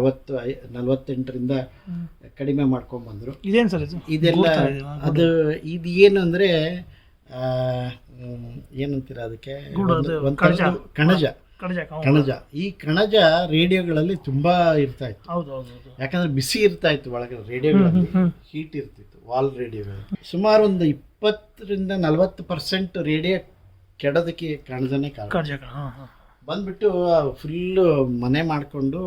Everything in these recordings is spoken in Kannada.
ಅರವತ್ತು ನಲ್ವತ್ತೆಂಟರಿಂದ ಕಡಿಮೆ ಮಾಡ್ಕೊಂಡ್ ಬಂದ್ರು. ಇದೇನು ಸರ್ ಇದು? ಇದೆಲ್ಲ ಇದೆ, ಅದು ಇದು ಏನು ಅಂದರೆ ಏನಂತೀರ ಅದಕ್ಕೆ? ಕಣಜ. ಕಣಜ. ಈ ಕಣಜ ರೇಡಿಯೋಗಳಲ್ಲಿ ತುಂಬಾ ಇರ್ತಾ ಇತ್ತು. ಯಾಕಂದ್ರೆ ಬಿಸಿ ಇರ್ತಾ ಇತ್ತು ಒಳಗಡೆ ರೇಡಿಯೋಗಳಲ್ಲಿ. ಹೀಟ್ ಇರ್ತಿತ್ತು ವಾಲ್ ರೇಡಿಯೋಗಳು. ಸುಮಾರು ಒಂದು ಇಪ್ಪತ್ತರಿಂದ ನಲವತ್ತು ಪರ್ಸೆಂಟ್ ರೇಡಿಯೋ ಕೆಡೋದಕ್ಕೆ ಕಣಜನೇ ಕಾರಣ. ಬಂದ್ಬಿಟ್ಟು ಫುಲ್ಲು ಮನೆ ಮಾಡಿಕೊಂಡು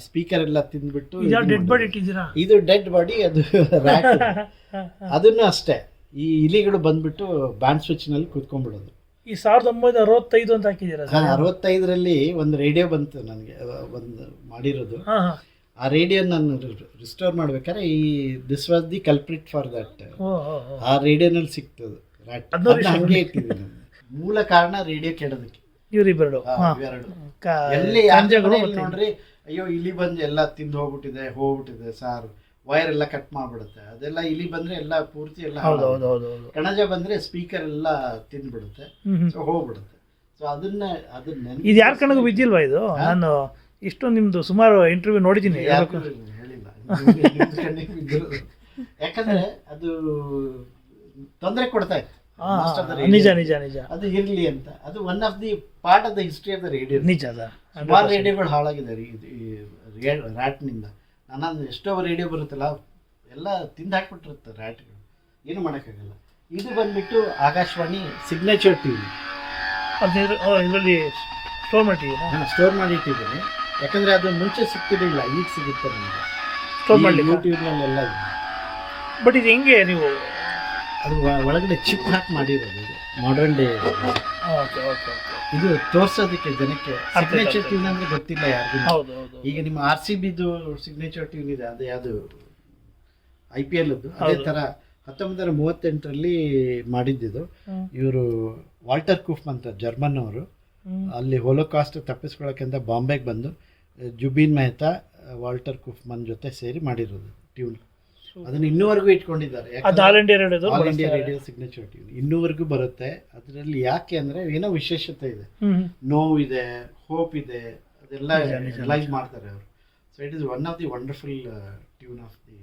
ಸ್ಪೀಕರ್ ಎಲ್ಲ ತಿಂದ್ಬಿಟ್ಟು ಡೆಡ್ ಬಾಡಿ. ಇಟ್ಟಿದ್ದೀರಾ? ಇದು ಡೆಡ್ ಬಾಡಿ ಅದು. ಅದನ್ನು ಅಷ್ಟೇ. ಈ ಇಲಿಗಳು ಬಂದ್ಬಿಟ್ಟು ಬ್ಯಾಂಡ್ ಸ್ವಿಚ್ನಲ್ಲಿ ಕೂತ್ಕೊಂಡ್ಬಿಡೋದು. ಈ ಸಾವಿರದ ಒಂಬೈನೂರ ಅರವತ್ತೈದು ಅಂತ ಹಾಕಿದ್ದೀರಾ ಹಾ, ಅರವತ್ತೈದರಲ್ಲಿ ಒಂದು ರೇಡಿಯೋ ಬಂತು ನನಗೆ ಒಂದು ಮಾಡಿರೋದು. ಆ ರೇಡಿಯೋ ನಾನು ರಿಸ್ಟೋರ್ ಮಾಡ್ಬೇಕಾದ್ರೆ ಈ this was the culprit for that ಆ ರೇಡಿಯೋನಲ್ಲಿ ಸಿಕ್ತದೆ. ಹಂಗೆ ಇಟ್ಟಿದ್ದೀನಿ ಮೂಲ ಕಾರಣ ರೇಡಿಯೋ ಕೆಡೋದಕ್ಕೆ ಇವರಿಬ್ಬರು ಆ, ಹಾಂ ಇವೆರಡು. ಕ- ಎಲ್ಲಿ ನೋಡ್ರಿ ಅಯ್ಯೋ ಇಲಿ ಬಂದು ಎಲ್ಲ ತಿಂದು ಹೋಗ್ಬಿಟ್ಟಿದೆ ಹೋಗ್ಬಿಟ್ಟಿದೆ ಸಾರು. ವೈರ್ ಎಲ್ಲ ಕಟ್ ಮಾಡ್ಬಿಡುತ್ತೆ. ಅದೆಲ್ಲ ಇಲಿ ಬಂದ್ರೆ ಎಲ್ಲ ಪೂರ್ತಿ ಎಲ್ಲ ಹೌದು ಹೌದು ಹೌದು ಹೌದು. ಕಣಜ ಬಂದ್ರೆ ಸ್ಪೀಕರ್ ಎಲ್ಲ ತಿಂದ್ಬಿಡುತ್ತೆ. ಸೊ ಹೋಗ್ಬಿಡುತ್ತೆ. ಸೊ ಅದನ್ನ ಅದನ್ನ ಇದು ಯಾರ ಕಣಗೂ ಬಿದ್ದಿಲ್ವಾ ಇದು? ನಾನು ಇಷ್ಟು ನಿಮ್ದು ಸುಮಾರು ಇಂಟರ್ವ್ಯೂ ನೋಡಿದ್ದೀನಿ. ಹೇಳಿಲ್ಲ. ಯಾಕಂದ್ರೆ ಅದು ತೊಂದರೆ ಕೊಡ್ತಾ ಇತ್ತು. ನಿಜ ನಿಜ ನಿಜ. ಅದು ಇರ್ಲಿ ಅಂತ. ಅದು one of the part of the history of the radio ನಿಜ ಸರ್. ಸುಮಾರು ರೇಡಿಯೋಗಳು ಹಾಳಾಗಿದೆ ರ್ಯಾಟ್ನಿಂದ. ನಾನಂದು ಎಷ್ಟೋ ರೇಡಿಯೋ ಬರುತ್ತಲ್ಲ ಎಲ್ಲ ತಿಂದು ಹಾಕ್ಬಿಟ್ಟಿರುತ್ತೆ ರ್ಯಾಟ್ಗಳು. ಏನು ಮಾಡೋಕ್ಕಾಗಲ್ಲ. ಇದು ಬಂದ್ಬಿಟ್ಟು ಆಕಾಶವಾಣಿ ಸಿಗ್ನೇಚರ್ ಟಿ ವಿ ಇದರಲ್ಲಿ ಸ್ಟೋರ್ ಮಾಡಿ ನಾನು ಸ್ಟೋರ್ ಮಾಡಿ ಇಟ್ಟಿದ್ದೀನಿ ಯಾಕಂದ್ರೆ ಅದು ಮುಂಚೆ ಸಿಗ್ತಿರಲಿಲ್ಲ ಈಗ ಸಿಗುತ್ತೆ ನಮಗೆ. ಸ್ಟೋರ್ ಮಾಡಿ ಯೂಟ್ಯೂಬ್ನಲ್ಲೆಲ್ಲ ಎಲ್ಲ ಬಟ್ ಇದು ಹೆಂಗೆ ನೀವು ಅದು ಒಳಗಡೆ ಚಿಪ್ ಹಾಕಿ ಮಾಡಿರೋದು ಇದು ಮಾಡರ್ನ್ ಡೇ ಓಕೆ ಓಕೆ ಇದು ತೋರ್ಸೋದಕ್ಕೆ ಜನಕ್ಕೆ ಸಿಗ್ನೇಚರ್ ಟ್ಯೂನ್ ಅಂದ್ರೆ ಗೊತ್ತಿಲ್ಲ ಯಾರಿಗೂ. ಹೌದು ಈಗ ನಿಮ್ಮ ಆರ್ ಸಿ ಬಿದು ಸಿಗ್ನೇಚರ್ ಟ್ಯೂನ್ ಇದೆ ಅದೇ ಅದು ಐ ಪಿ ಎಲ್ ಅದೇ ಥರ ತರ ಹತ್ತೊಂಬತ್ತು ನೂರ ಮೂವತ್ತೆಂಟರಲ್ಲಿ ಮಾಡಿದ್ದಿದ್ದು. ಇವರು ವಾಲ್ಟರ್ ಕೂಫ್ ಅಂತ ಜರ್ಮನ್ ಅವರು. ಅಲ್ಲಿ ಹೋಲೋಕಾಸ್ಟ್ ತಪ್ಪಿಸ್ಕೊಳ್ಳೋಕ್ಕಿಂತ ಬಾಂಬೆಗೆ ಬಂದು ಜುಬೀನ್ ಮೆಹ್ತಾ ವಾಲ್ಟರ್ ಕುಫ್ಮನ್ ಜೊತೆ ಸೇರಿ ಮಾಡಿರೋದು ಟ್ಯೂನ್ ಅದನ್ನ ಇನ್ನೂವರೆಗೂ ಇಟ್ಕೊಂಡಿದ್ದಾರೆ. ಅದು all India ರೇಡಿಯೋದು all India radio signature tune ಇನ್ನೂವರೆಗೂ ಬರುತ್ತೆ. ಅದರಲ್ಲಿ ಯಾಕೆ ಅಂದ್ರೆ ಏನೋ ವಿಶೇಷತೆ ಇದೆ. ನೋವು ನೋವಿದೆ ಹೋಪ್ ಇದೆ ಅದೆಲ್ಲ ನಿಜ, ಮಾಡ್ತಾರೆ ಅವರು. So it is one of the wonderful tune of the